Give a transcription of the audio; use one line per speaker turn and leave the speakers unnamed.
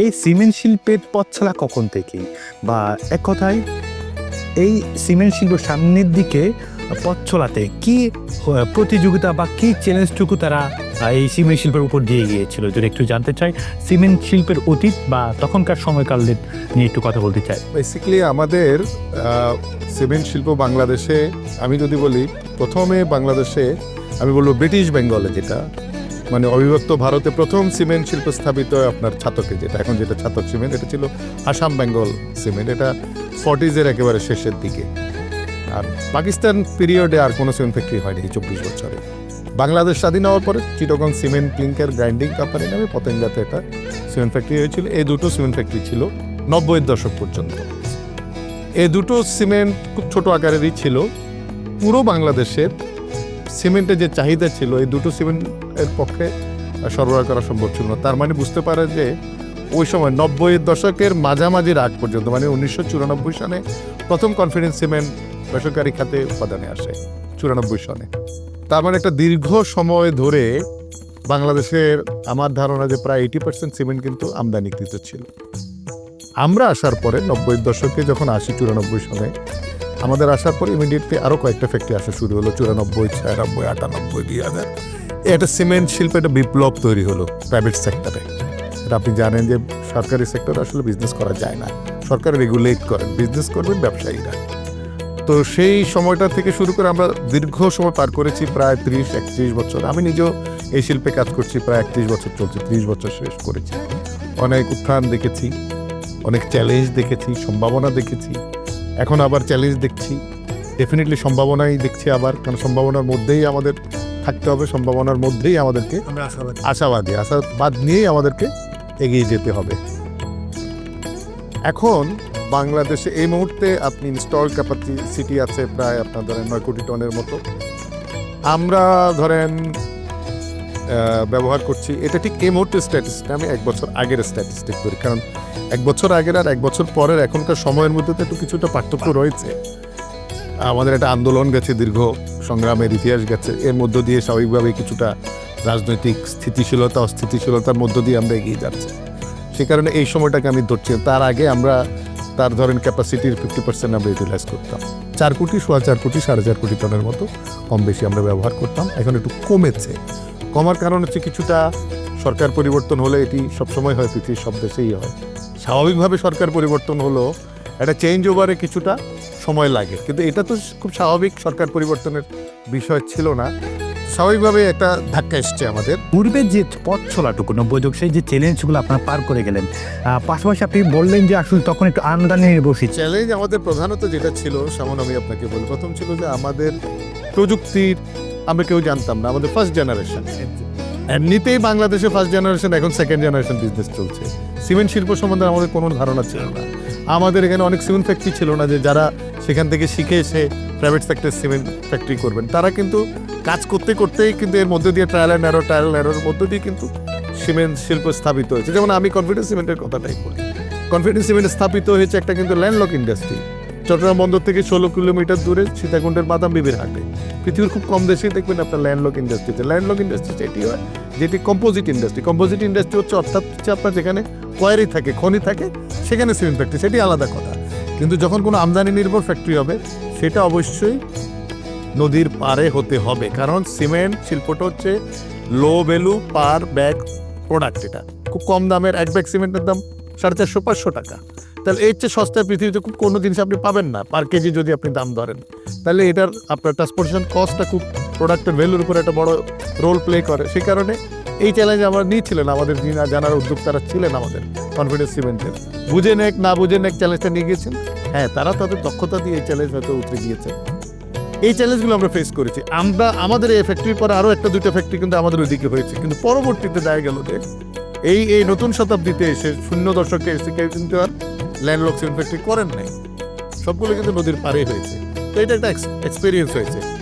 এই সিমেন্ট শিল্পের পথ চলা কখন থেকে? বা এক কথায়, এই সিমেন্ট শিল্প সামনের দিকে পথ চলাতে কি প্রতিযোগিতা বা কি চ্যালেঞ্জটুকু তারা এই সিমেন্ট শিল্পের উপর দিয়ে গিয়েছিল? যদি একটু জানতে চাই, সিমেন্ট শিল্পের অতীত বা তখনকার সময়কালের নিয়ে একটু কথা বলতে চাই।
বেসিক্যালি আমাদের সিমেন্ট শিল্প বাংলাদেশে, আমি যদি বলি, প্রথমে বাংলাদেশে আমি বলব ব্রিটিশ বেঙ্গলে যেটা মানে অবিভক্ত ভারতে প্রথম সিমেন্ট শিল্প স্থাপিত আপনার ছাতকে যেটা, এখন যেটা ছাতক সিমেন্ট, এটা ছিল আসাম, বেঙ্গল সিমেন্ট, এটা ফর্টিজের একেবারে শেষের দিকে। আর পাকিস্তান পিরিয়ডে আর কোনো সিমেন্ট ফ্যাক্টরি হয়নি চব্বিশ বছরে। বাংলাদেশ স্বাধীন হওয়ার পরে চিটগং সিমেন্ট ক্লিঙ্কের গ্রাইন্ডিং কোম্পানি নামে পতেঙ্গাতে একটা সিমেন্ট ফ্যাক্টরি হয়েছিল। এই দুটো সিমেন্ট ফ্যাক্টরি ছিল নব্বইয়ের দশক পর্যন্ত। এই দুটো সিমেন্ট খুব ছোট আকারেরই ছিল। পুরো বাংলাদেশের সিমেন্টের যে চাহিদা ছিল, এই দুটো সিমেন্টের পক্ষে সরবরাহ করা সম্ভব ছিল না। তার মানে বুঝতে পারে যে ওই সময় নব্বইয়ের দশকের মাঝামাঝি রাগ পর্যন্ত মানে উনিশশো চুরানব্বই সনে প্রথম কনফিডেন্স সিমেন্ট বেসরকারি খাতে উৎপাদনে আসে, চুরানব্বই সনে তার মানে একটা দীর্ঘ সময় ধরে বাংলাদেশের আমার ধারণা যে প্রায় এইটি পার্সেন্ট সিমেন্ট কিন্তু আমদানিকৃত ছিল। আমরা আসার পরে নব্বই দশকে যখন আসি চুরানব্বই সনে আমাদের আসার পর ইমিডিয়েটলি আরও কয়েকটা ফ্যাক্টরি আসা শুরু হলো, চুরানব্বই, ছিয়ানব্বই, আটানব্বই দুই হাজার একটা সিমেন্ট শিল্পে একটা বিপ্লব তৈরি হলো প্রাইভেট সেক্টরে এটা আপনি জানেন যে সরকারি সেক্টরে আসলে বিজনেস করা যায় না। সরকার রেগুলেট করেন বিজনেস করবেন ব্যবসায়ীরা। তো সেই সময়টা থেকে শুরু করে আমরা দীর্ঘ সময় পার করেছি, প্রায় ত্রিশ, একত্রিশ বছর। আমি নিজেও এই শিল্পে কাজ করছি, প্রায় একত্রিশ বছর চলছে, ত্রিশ বছর শেষ করেছি। অনেক উত্থান দেখেছি, অনেক চ্যালেঞ্জ দেখেছি, সম্ভাবনা দেখেছি। এখন আবার চ্যালেঞ্জ দেখছি। ডেফিনেটলি সম্ভাবনাই দেখছি আবার কারণ সম্ভাবনার মধ্যেই আমাদের থাকতে হবে সম্ভাবনার মধ্যেই আমাদেরকে
আশাবাদী।
আশাবাদী নিয়েই আমাদেরকে এগিয়ে যেতে হবে। এখন বাংলাদেশে এই মুহূর্তে আপনি ইনস্টল ক্যাপাসিটি আছে প্রায় আপনার ধরেন নয় কোটি টনের মতো। আমরা ধরেন ব্যবহার করছি। এটা ঠিক এই স্ট্যাটিস্টিক আমি এক বছর আগের স্ট্যাটিস্টিক করি কারণ এক বছর আগের আর এক বছর পরের এখনকার সময়ের মধ্যে তো একটু কিছুটা পার্থক্য রয়েছে। আমাদের একটা আন্দোলন গেছে, দীর্ঘ সংগ্রামের ইতিহাস গেছে। এর মধ্য দিয়ে স্বাভাবিকভাবে কিছুটা রাজনৈতিক স্থিতিশীলতা, অস্থিতিশীলতার মধ্য দিয়ে আমরা এগিয়ে যাচ্ছি। সে কারণে এই সময়টাকে আমি ধরছি। তার আগে আমরা, তার ধরেন ক্যাপাসিটির ফিফটি পার্সেন্ট আমরা ইউটিলাইজ করতাম। চার কোটি, সোয়া চার কোটি, সাড়ে চার কোটি টনের মতো কম বেশি আমরা ব্যবহার করতাম। এখন একটু কমেছে। কমার কারণ হচ্ছে কিছুটা সরকার পরিবর্তন হলে এটি সবসময় হয় পৃথিবীর সব দেশেই হয়। স্বাভাবিকভাবে সরকার পরিবর্তন হলো একটা চেঞ্জ ওভারে কিছুটা সময় লাগে। কিন্তু এটা তো খুব স্বাভাবিক সরকার পরিবর্তনের বিষয় ছিল না। স্বাভাবিকভাবে একটা ধাক্কা এসছে আমাদের।
পূর্বের যে পথ চলাটুকু নব্বই দশকে সেই যে চ্যালেঞ্জগুলো আপনারা পার করে গেলেন পাশাপাশি আপনি বললেন যে আসলে তখন একটু আমদানি নির্ভরশীল
চ্যালেঞ্জ আমাদের প্রধানত যেটা ছিল সেমন আমি আপনাকে বলি প্রথম ছিল যে আমাদের প্রযুক্তির আমরা কেউ জানতাম না, আমাদের ফার্স্ট জেনারেশন এমনিতেই বাংলাদেশে ফার্স্ট জেনারেশন এখন সেকেন্ড জেনারেশন বিজনেস চলছে। সিমেন্ট শিল্প সম্বন্ধে আমাদের কোনো ধারণা ছিল না। আমাদের এখানে অনেক সিমেন্ট ফ্যাক্টরি ছিল না যে যারা সেখান থেকে শিখে এসে প্রাইভেট সেক্টর সিমেন্ট ফ্যাক্টরি করবেন। তারা কিন্তু কাজ করতে করতেই কিন্তু এর মধ্যে দিয়ে trial and error trial and এরোর মধ্য দিয়ে কিন্তু সিমেন্ট শিল্প স্থাপিত হয়েছে। যেমন আমি কনফিডেন্স সিমেন্টের কথাটাই বলি। কনফিডেন্স সিমেন্ট স্থাপিত হয়েছে একটা কিন্তু ল্যান্ডলক ইন্ডাস্ট্রি চট্টগ্রাম বন্দর থেকে ষোলো কিলোমিটার দূরে সীতাকুণ্ডের বাদাম বিবির হাটে। পৃথিবীর খুব কম দেশেই দেখবেন আপনার ল্যান্ডলক ইন্ডাস্ট্রিতে ল্যান্ডলক ইন্ডাস্ট্রি এটি হয়, যেটি কম্পোজিট ইন্ডাস্ট্রি কম্পোজিট ইন্ডাস্ট্রি হচ্ছে অর্থাৎ হচ্ছে আপনার যেখানে কোয়ারি থাকে, খনি থাকে, সেখানে সিমেন্ট ফ্যাক্টরি সেটি আলাদা কথা। কিন্তু যখন কোনো আমদানি নির্ভর ফ্যাক্টরি হবে, সেটা অবশ্যই নদীর পারে হতে হবে। কারণ সিমেন্ট শিল্পটা হচ্ছে low value per bag product এটা। খুব কম দামের এক ব্যাগ সিমেন্টের দাম সাড়ে চারশো, পাঁচশো টাকা। তাহলে এর চেয়ে সস্তায় পৃথিবীতে খুব কোনো জিনিস আপনি পাবেন না পার কেজি যদি আপনি দাম ধরেন। তাহলে এটার আপনার ট্রান্সপোর্টেশন কস্টটা খুব প্রোডাক্টের ভ্যালুর উপর একটা বড় রোল প্লে করে। সেই কারণে এই চ্যালেঞ্জ আমরা নিয়েছিলেন আমাদের যিনি জানার উদ্যোক্তারা ছিলেন আমাদের কনফিডেন্স সিমেন্টের বুঝে নেক, না বুঝে নেক চ্যালেঞ্জটা নিয়ে গেছেন হ্যাঁ তারা তাদের দক্ষতা দিয়ে এই চ্যালেঞ্জ হয়তো উঠে গিয়েছে এই চ্যালেঞ্জগুলো আমরা ফেস করেছি। আমরা, আমাদের এই ফ্যাক্টরির পরে আরও একটা, দুইটা ফ্যাক্টরি কিন্তু আমাদের ওইদিকে হয়েছে। কিন্তু পরবর্তীতে দেখা গেল যে এই এই নতুন শতাব্দীতে এসে শূন্য দশকে এসে কেউ কিন্তু আর ল্যান্ডলক সিমেন্ট করেন নাই। সবগুলো কিন্তু নদীর পারে হয়েছে। তো এটা একটা এক্সপিরিয়েন্স হয়েছে।